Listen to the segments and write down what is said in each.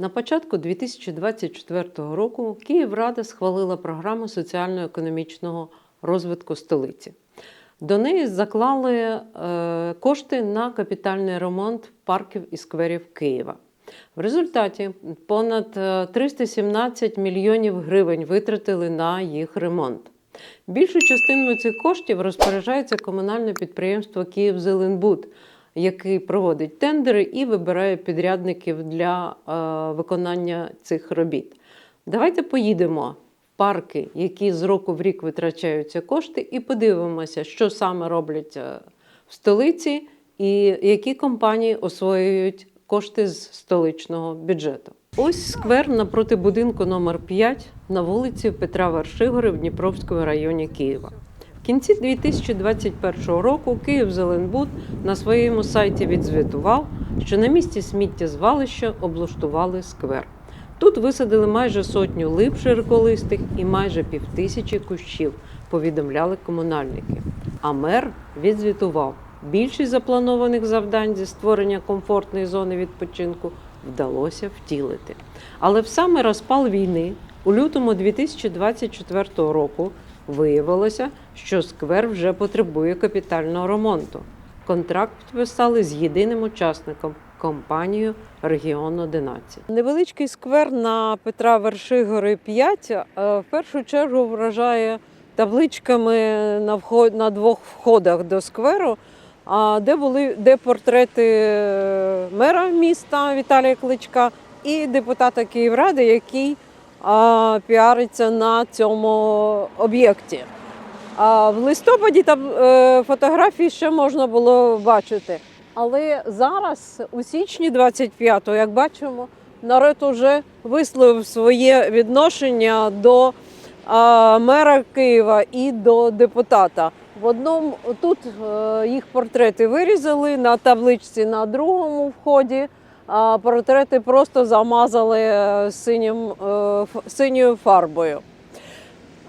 На початку 2024 року Київрада схвалила програму соціально-економічного розвитку столиці. До неї заклали е, кошти на капітальний ремонт парків і скверів Києва. В результаті понад е, 317 мільйонів гривень витратили на їх ремонт. Більшу частиною цих коштів розпоряджається комунальне підприємство Київзеленбуд, який проводить тендери і вибирає підрядників для е, виконання цих робіт. Давайте поїдемо в парки, які з року в рік витрачаються кошти, і подивимося, що саме роблять е, в столиці і які компанії освоюють кошти з столичного бюджету. Ось сквер напроти будинку номер 5 на вулиці Петра Вершигори в Дніпровському районі Києва. Кінці 2021 року Київзеленбуд на своєму сайті відзвітував, що на місці сміттєзвалища облаштували сквер. Тут висадили майже сотню лип широколистих і майже півтисячі кущів, повідомляли комунальники. А мер відзвітував, більшість запланованих завдань зі створення комфортної зони відпочинку вдалося втілити. Але в саме розпал війни у лютому 2024 року виявилося, що сквер вже потребує капітального ремонту. Контракт підписали з єдиним учасником компанією Регіон 11. Невеличкий сквер на Петра Вершигори 5 е, в першу чергу вражає табличками на вход на двох входах до скверу. а, Де були де портрети е, мера міста Віталія Кличка і депутата Київради, який а, піариться на цьому об'єкті. А в листопаді там е, фотографії ще можна було бачити. Але зараз, у січні 25-го, як бачимо, народ уже висловив своє відношення до мера Києва і до депутата. В одному тут е, їх портрети вирізали на табличці на другому вході. А портрети просто замазали е, синім, синьою фарбою.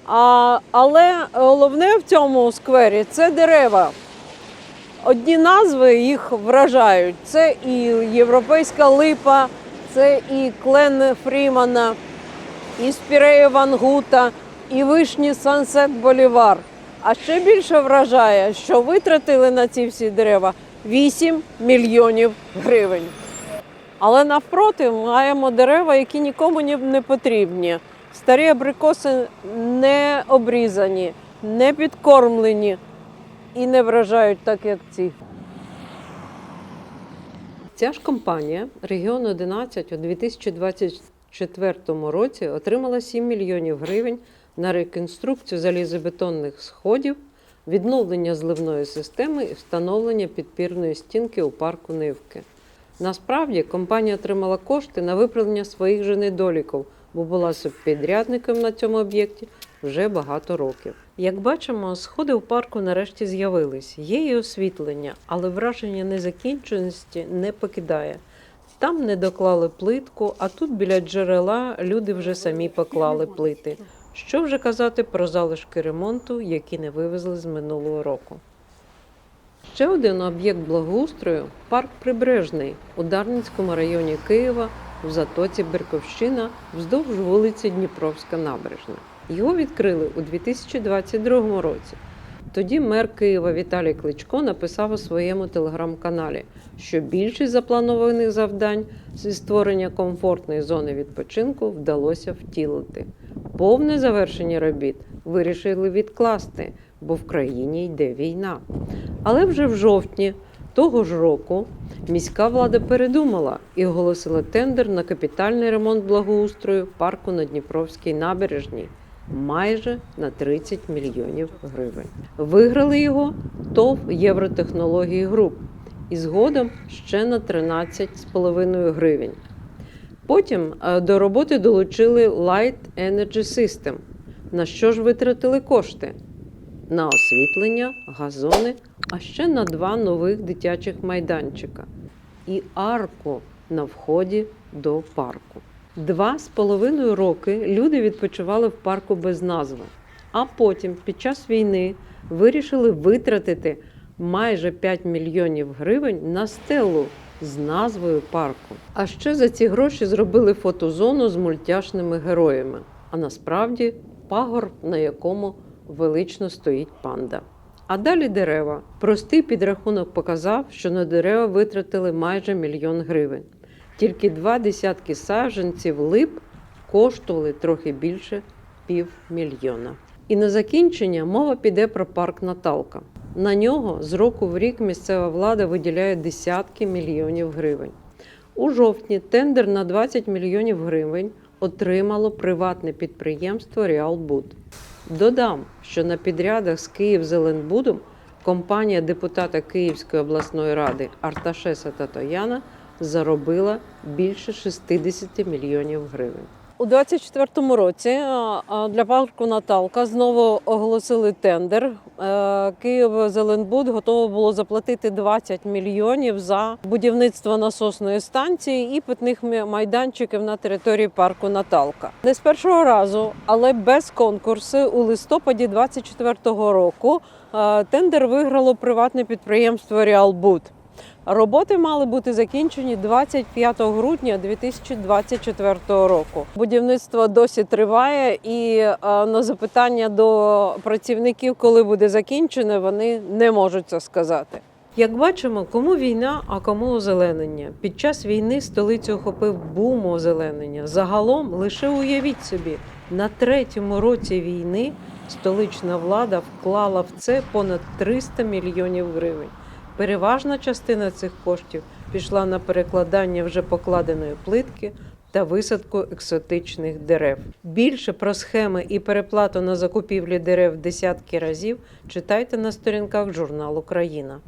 А, але головне в цьому сквері це дерева. Одні назви їх вражають. Це і європейська липа, це і клен Фрімана, і спірея Вангута, і вишні Сансет Болівар. А ще більше вражає, що витратили на ці всі дерева 8 мільйонів гривень. Але навпроти маємо дерева, які нікому не потрібні. Старі абрикоси не обрізані, не підкормлені і не вражають так, як ці. Ця ж компанія Регіон 11 у 2024 році отримала 7 мільйонів гривень на реконструкцію залізобетонних сходів, відновлення зливної системи і встановлення підпірної стінки у парку Нивки. Насправді компанія отримала кошти на виправлення своїх же недоліків, бо була субпідрядником на цьому об'єкті вже багато років. Як бачимо, сходи у парку нарешті з'явились. Є і освітлення, але враження незакінченості не покидає. Там не доклали плитку, а тут біля джерела люди вже самі поклали плити. Що вже казати про залишки ремонту, які не вивезли з минулого року. Ще один об'єкт благоустрою парк Прибережний у Дарницькому районі Києва в затоці Берковщина вздовж вулиці Дніпровська набережна. Його відкрили у 2022 році. Тоді мер Києва Віталій Кличко написав у своєму телеграм-каналі, що більшість запланованих завдань зі створення комфортної зони відпочинку вдалося втілити. Повне завершення робіт вирішили відкласти, бо в країні йде війна. Але вже в жовтні того ж року міська влада передумала і оголосила тендер на капітальний ремонт благоустрою парку на Дніпровській набережній майже на 30 мільйонів гривень. Виграли його ТОВ Євротехнології Груп і згодом ще на 13,5 гривень. Потім е, до роботи долучили Light Energy System. На що ж витратили кошти? На освітлення, газони, а ще на два нових дитячих майданчика і арку на вході до парку. Два з половиною роки люди відпочивали в парку без назви, а потім, під час війни, вирішили витратити майже 5 мільйонів гривень на стелу з назвою парку. А ще за ці гроші зробили фотозону з мультяшними героями. А насправді пагорб, на якому велично стоїть панда. А далі дерева. Простий підрахунок показав, що на дерева витратили майже мільйон гривень. Тільки два десятки саджанців лип коштували трохи більше півмільйона. І на закінчення мова піде про парк Наталка. На нього з року в рік місцева влада виділяє десятки мільйонів гривень. У жовтні тендер на 20 мільйонів гривень отримало приватне підприємство Ріалбуд. Додам, що на підрядах з Київзеленбудом компанія депутата Київської обласної ради Арташеса Татояна заробила більше 60 мільйонів гривень. У 2024 році для парку Наталка знову оголосили тендер. Е, Київ Зеленбуд готово було заплатити 20 мільйонів за будівництво насосної станції і питних майданчиків на території парку Наталка. Не з першого разу, але без конкурсу у листопаді 2024 року е, тендер виграло приватне підприємство Ріалбуд. Роботи мали бути закінчені 25 грудня 2024 року. Будівництво досі триває, і е, на запитання до працівників, коли буде закінчене, вони не можуть це сказати. Як бачимо, кому війна, а кому озеленення. Під час війни столицю охопив бум озеленення. Загалом, лише уявіть собі, на третьому році війни столична влада вклала в це понад 300 мільйонів гривень. Переважна частина цих коштів пішла на перекладання вже покладеної плитки та висадку екзотичних дерев. Більше про схеми і переплату на закупівлі дерев десятки разів читайте на сторінках журналу Країна.